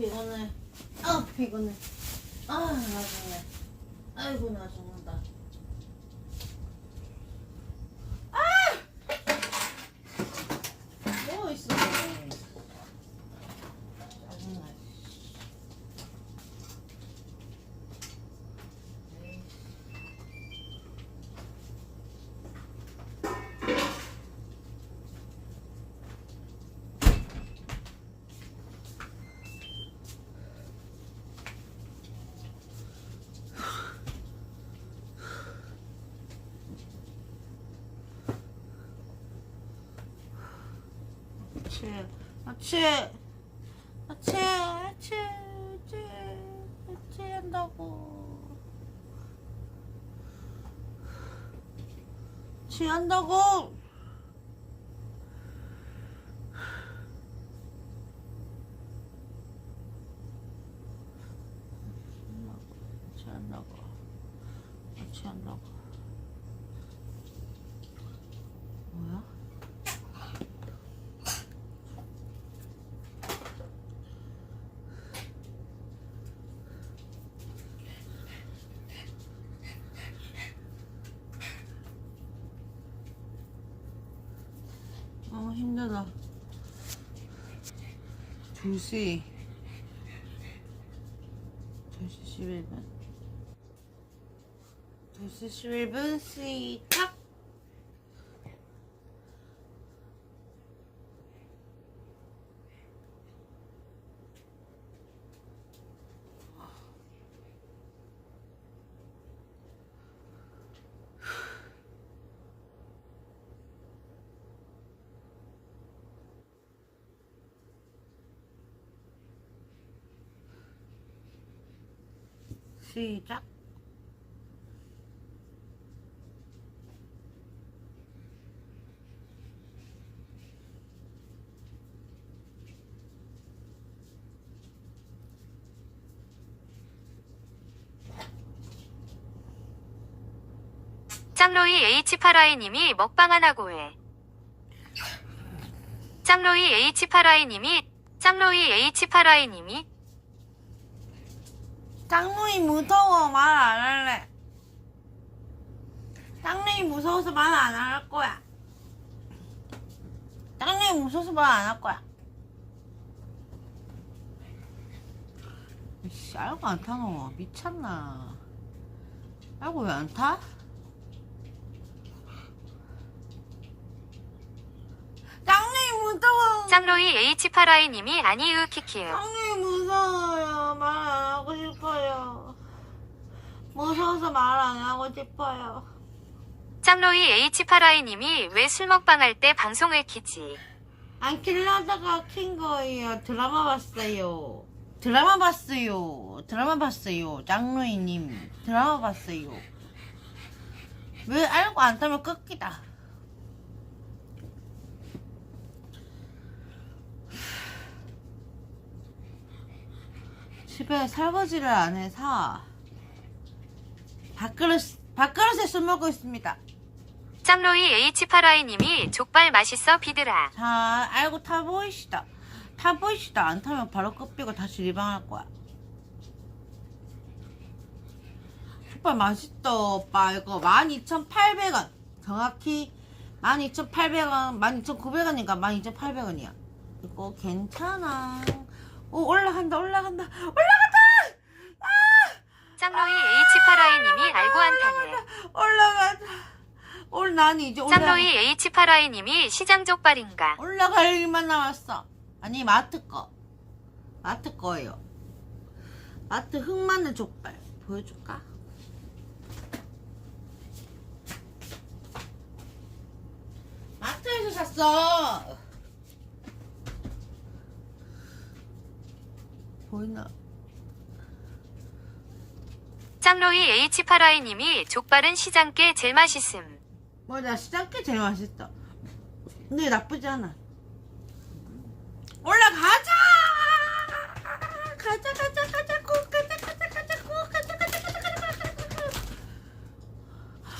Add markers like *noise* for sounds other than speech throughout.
피곤해. 아 피곤해. 아 나중에. 아이고 나 죽는 아치 아치 아치 아치 아치 아치 한다고. 아치 한다고. 아치 한다고. 아치 한다고. 힘들다 2시 2시 11분. 2시 11분 시작 시작 짱로이 H8i님이 먹방 안 하고 해. 짱로이 H8i님이 짱로이 H8i님이 짱놈이 무서워 말 안 할래. 짱놈이 무서워서 말 안 할 거야. 짱놈이 무서워서 말 안 할 거야. 씨 알고 안 타노. 미쳤나. 알고 왜 안 타? 짱놈이 무서워. 짱로이 H8i님이 아니으 키키으 짱놈이 무서워 무서워서 말 안 하고 싶어요 짱로이 H8i님이 왜 술 먹방 할 때 방송을 키지? 안 킬라다가 킨 거예요. 드라마 봤어요. 드라마 봤어요. 드라마 봤어요. 짱로이님 드라마 봤어요. 왜 알고 안 타면 꺾이다. *sighs* 집에 설거지를 안 해서 밥그릇 밥그릇에 술 먹고 있습니다. 짱로이 H8i님이 족발 맛있어 비드라. 자, 알고 타보이시다. 타보이시다. 안 타면 바로 끄삐고 다시 리방할 거야. 족발 맛있다, 오빠. 이거 12,800원. 정확히 12,800원, 12,900원인가 12,800원이야. 이거 괜찮아. 오, 올라간다, 올라간다, 올라간다! 짱로이 H8i님이 알고 안 타네. 올라간다. 오늘 난 이제 올라 짱로이 H8i님이 시장 족발인가? 올라갈 일만 남았어. 아니 마트 거. 마트 거예요. 마트 흑마늘 족발 보여줄까? 마트에서 샀어. 보이나? 짱로이 H8Y님이 족발은 시장께 제일 맛있음. 맞아 시장께 제일 맛있다. 근데 나쁘지 않아. 올라가자! 가자 가자 가자 꼭 가자 가자 가자 꼭 가자 가자 가자 가자 가자,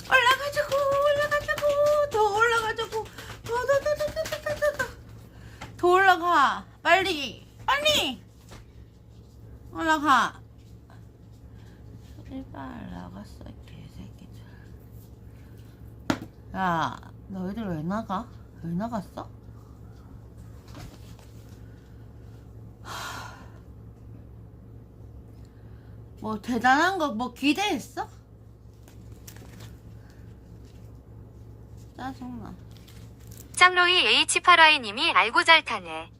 가자, 가자, 올라가자고 더 올라가자고 더더더더더더더 올라가 빨리 빨리 올라가 나갔어, 이 개새끼들. 야, 너희들 왜 나가? 왜 나갔어? 하. 뭐 대단한 거 뭐 기대했어? 짜증나. 짱로이 H8i님이 알고 잘 타네.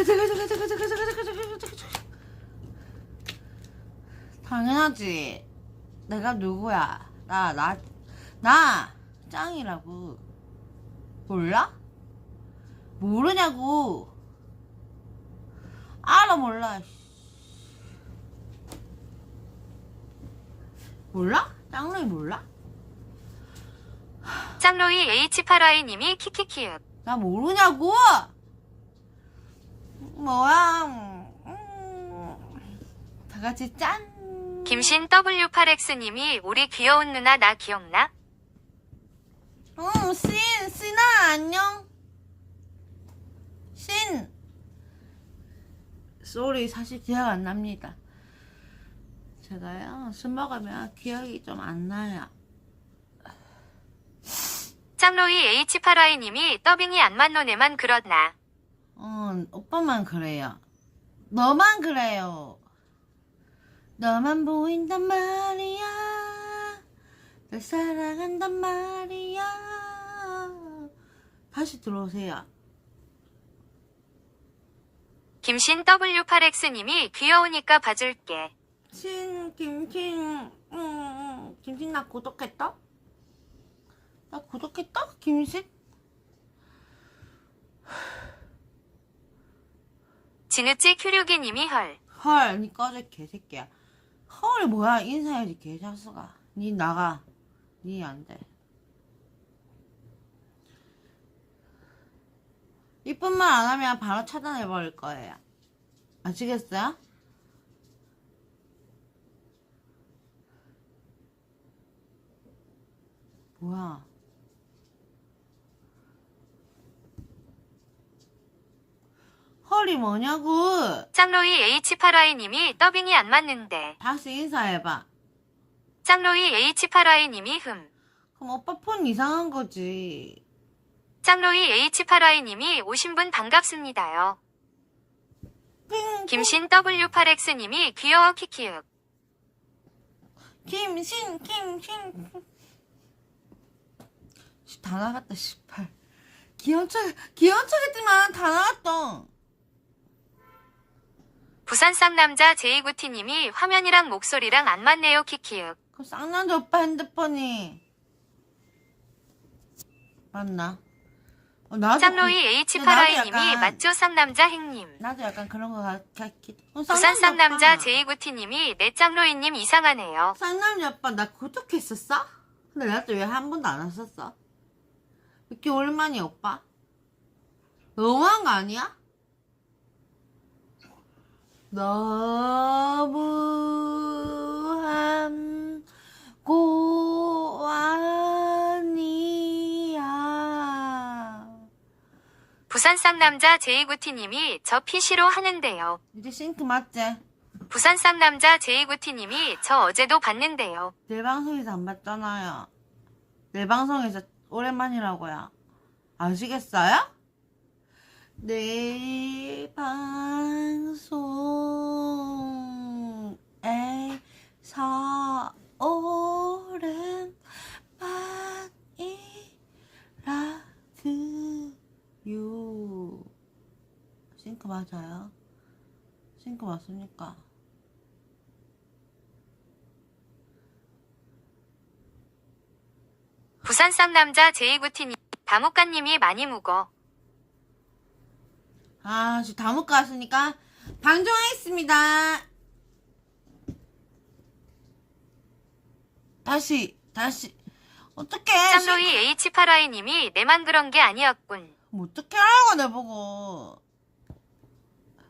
가자 가자 가자 가자 가자 가자 가자 가자 가자 당연하지 내가 누구야 나 나 나 짱이라고 몰라? 모르냐고 알아 몰라 씨. 몰라? 짱로이 몰라? 짱로이 H8i님이 키키키읍. 나 모르냐고 뭐야 음, 다 같이 짠 김신 W8X님이 우리 귀여운 누나 나 기억나? 응, 신, 신아, 안녕. 신. 쏘리, 사실 기억 안 납니다. 제가요, 술 먹으면 기억이 좀 안 나요. 짱로이 H8i님이 더빙이 안 맞는 애만 그렇나. 어, 오빠만 그래요. 너만 그래요. 너만 보인단 말이야. 널 사랑한단 말이야. 다시 들어오세요. 김신 W8X님이 귀여우니까 봐줄게. 신, 김신, 음, 김신 나 구독했다? 나 구독했다? 김신? 진우찌 큐류기님이 헐. 헐, 니 꺼져, 개새끼야. 헐이 뭐야, 인사해야지, 개자수가. 니 나가. 니 안 돼. 이쁜 말 안 하면 바로 차단해버릴 거예요. 아시겠어요? 뭐야. 헐이 뭐냐고! 짱로이 H8i님이 더빙이 안 맞는데. 다시 인사해봐. 짱로이 H8i님이 흠. 그럼 오빠 폰 이상한 거지. 짱로이 H8i님이 오신 분 반갑습니다요. 핑, 김신 W8X님이 귀여워 키키읍. 김신, 김신. 씨, 다 나갔다, 씨발. 귀여운 척, 귀여운 척 했지만 다 나갔다. 부산 쌍남자 제이구티님이 화면이랑 목소리랑 안 맞네요 키키읍. 그 쌍남자 오빠 핸드폰이. 맞나? 어, 나도. 짱로이 그- H8i님이 약간- 맞죠 쌍남자 행님. 나도 약간 그런 거 같, 같기. 어, 부산 쌍남자. 제이구티님이 내 짱로이님 이상하네요. 쌍남자 오빠 나 구독했었어? 근데 나도 왜 한 번도 안 왔었어? 이렇게 오랜만이야 오빠? 너무한 거 아니야? 너무한 고 아니야 부산 쌍남자 제이구티님이 저 PC로 하는데요. 이제 싱크 맞지? 부산 쌍남자 제이구티님이 저 어제도 봤는데요. 내 방송에서 안 봤잖아요 내 방송에서 오랜만이라고요 아시겠어요? 내 방송에서 오랜만이라드요 싱크 맞아요? 싱크 맞습니까? 부산 쌍남자 제이구티님 다목가님이 많이 묵어. 아, 저 다못 갔으니까 방종하겠습니다. 다시, 다시. 어떡해. 짱로이 H8i님이 내만 그런 게 아니었군. 뭐 어떡해 하라고 내보고.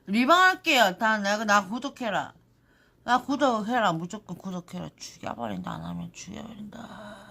리방할게요. 다 내가 나 구독해라. 나 구독해라. 무조건 구독해라. 죽여버린다. 안 하면 죽여버린다.